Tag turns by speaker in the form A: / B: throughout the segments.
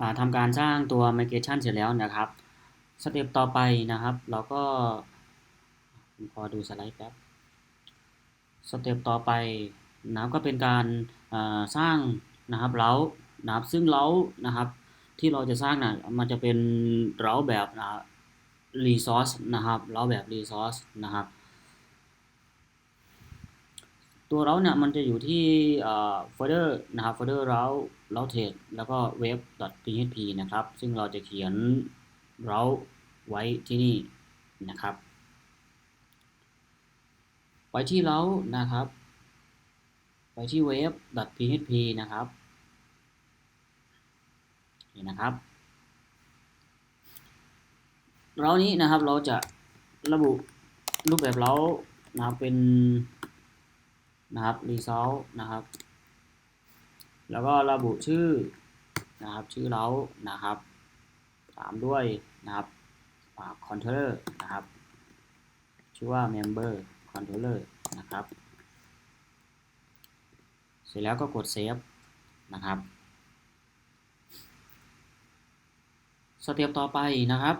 A: อ่าทำการสร้างตัว migration เสร็จแล้วนะครับสเต็ปต่อไปนะครับ เราก็ผมขอดูสไลด์แป๊บสเต็ปต่อไปนะครับก็เป็นการสร้างนะครับเล้านะครับซึ่งเล้านะครับที่เราจะสร้างนะมันจะเป็นเล้าแบบนะ resource นะครับเล้าแบบ resource นะครับ ตัวเราเนี่ยมันจะอยู่ที่โฟลเดอร์นะครับโฟลเดอร์เราเราเทสแล้วก็ web.php นะครับ ซึ่งเราจะเขียนเราไว้ที่นี่นะครับ ไปที่เรานะครับ ไปที่ web.php นะครับนี่นะครับ เรานี้นะครับเราจะระบุรูปแบบเรานะครับเป็น นะครับ result นะครับ แล้วก็ระบุชื่อนะครับ ชื่อเรานะครับตามด้วยนะครับ controller นะครับ ชื่อว่า member controller นะครับ เสร็จแล้วก็กด save นะครับสเต็ปต่อไปนะครับ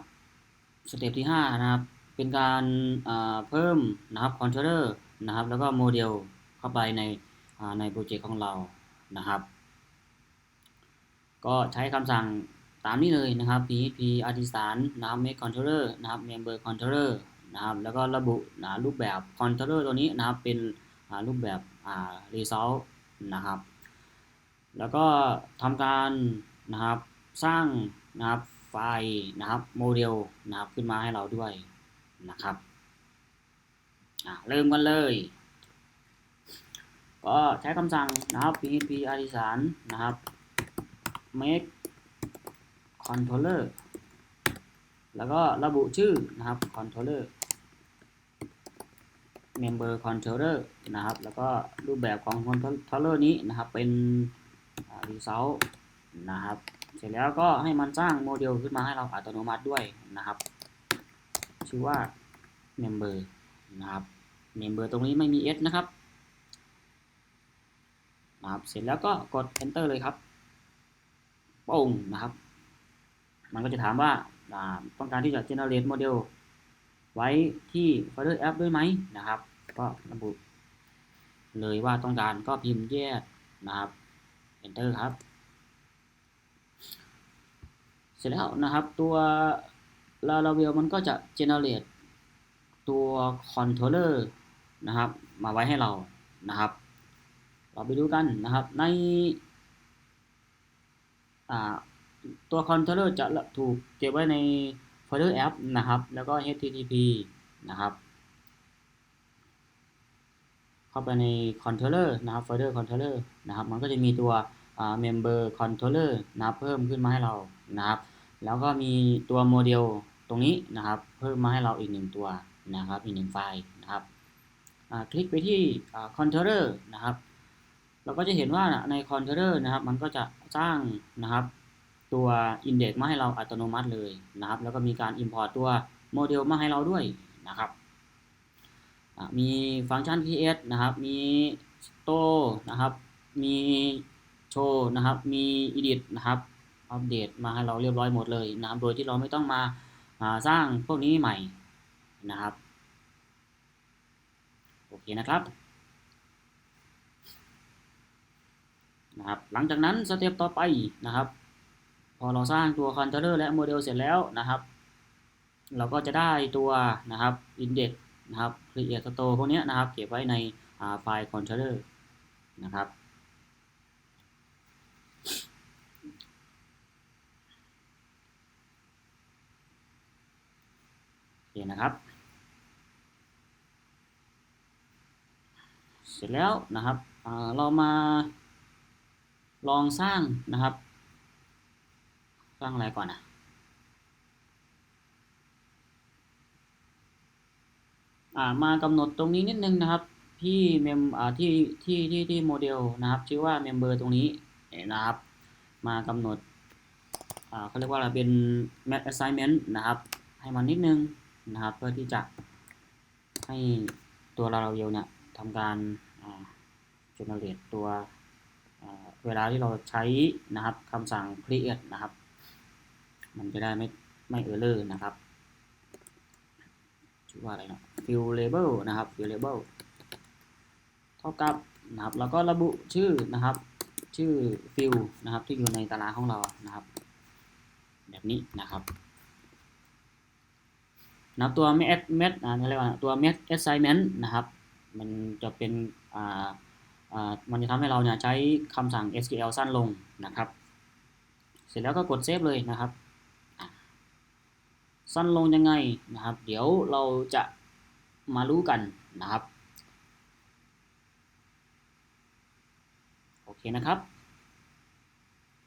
A: สเต็ปที่5นะครับเป็นการเพิ่มนะครับ controller นะครับแล้วก็โมเดล เข้าไปในในโปรเจกต์ของเรานะครับ ก็ใช้คำสั่งตามนี้เลยนะครับ php artisan นะครับ make controller นะครับ member controller นะครับแล้วก็ระบุนะรูปแบบ controller ตัวนี้นะครับเป็นรูปแบบ result นะครับ แล้วก็ทำการนะครับสร้างนะครับไฟล์นะครับโมเดลนะครับขึ้นมาให้เราด้วยนะครับเริ่มกันเลย ก็ใช้คำสั่งนะครับ php artisan นะครับ make controller แล้วก็ระบุชื่อนะครับ controller member controller นะครับ แล้วก็รูปแบบของ controller นี้นะครับเป็น result นะครับ เสร็จแล้วก็ให้มันสร้างโมเดลขึ้นมาให้เราอัตโนมัติด้วยนะครับ ชื่อว่า member นะครับ member ตรงนี้ไม่มี s นะครับ นะครับ เสร็จแล้วก็กด enter เลยครับปุ่งนะครับ มันก็จะถามว่าต้องการที่จะ generate model ไว้ที่ Finder App ด้วยไหมนะครับ ก็ระบุเลยว่าต้องการก็พิมพ์แยกนะครับ enter ครับ เสร็จแล้วนะครับตัว Laravel มันก็จะ generate ตัว controller นะครับ มาไว้ให้เรานะครับ เราไปดูกันนะครับ ในตัว controller จะถูกเก็บไว้ใน folder app นะครับ แล้วก็ http นะครับ เข้าไปใน controller นะครับ folder controller นะครับ มันก็จะมีตัว member controller นะครับเพิ่มขึ้นมาให้เรานะครับ แล้วก็มีตัวโมเดลตรงนี้นะครับ เพิ่มมาให้เราอีกหนึ่งตัวนะครับ อีกหนึ่งไฟล์นะครับคลิกไปที่ controller นะครับ เราก็จะเห็นว่าใน controller นะครับ มันก็จะสร้างนะครับ ตัว index มาให้เราอัตโนมัติเลยนะครับ แล้วก็มีการ import ตัวโมเดลมาให้เราด้วยนะครับ มีฟังก์ชัน create นะครับ มี store นะครับ มี show นะครับ มี edit นะครับ อัปเดตมาให้เราเรียบร้อยหมดเลยนะครับ โดยที่เราไม่ต้องมาสร้างพวกนี้ใหม่นะครับ โอเคนะครับ นะครับ หลังจากนั้นสเต็ปต่อไปนะครับ พอเราสร้างตัวคอนโทรลเลอร์และโมเดลเสร็จแล้วนะครับ เราก็จะได้ตัวนะครับ index นะครับ create store พวกนี้นะครับ เก็บไว้ในไฟล์ controller นะครับโอเคนะครับ เสร็จแล้วนะครับเรามา ลองสร้างนะครับ สร้างอะไรก่อนนะอ่ามากำหนดตรงนี้นิดนึงนะครับ ที่เมมอ่าที่ที่ที่ที่โมเดลนะครับ ชื่อว่าเมมเบอร์ตรงนี้นะครับ มากำหนดอ่าเขาเรียกว่าอะไรเป็น match assignment นะครับ ให้มันนิดนึงนะครับ เพื่อที่จะให้ตัวเราเดียวเนี่ยทำการ generate ตัว เวลาที่เราใช้นะครับคำสั่ง create นะครับ มันจะได้ไม่ไม่เออร์เลอร์นะครับชื่อว่าอะไรนะ fill label นะครับ fill label เท่ากับนะครับแล้วก็ระบุชื่อนะครับ ชื่อ fill นะครับ ที่อยู่ในตารางของเรานะครับ แบบนี้นะครับนับตัว met met อ่าเรียกว่าตัว met assignment นะครับ มันจะเป็นอ่า มันจะทำให้เราเนี่ยใช้คำสั่ง SQL สั้นลงนะครับ เสร็จแล้วก็กดเซฟเลยนะครับ สั้นลงยังไงนะครับ เดี๋ยวเราจะมารู้กันนะครับ โอเคนะครับ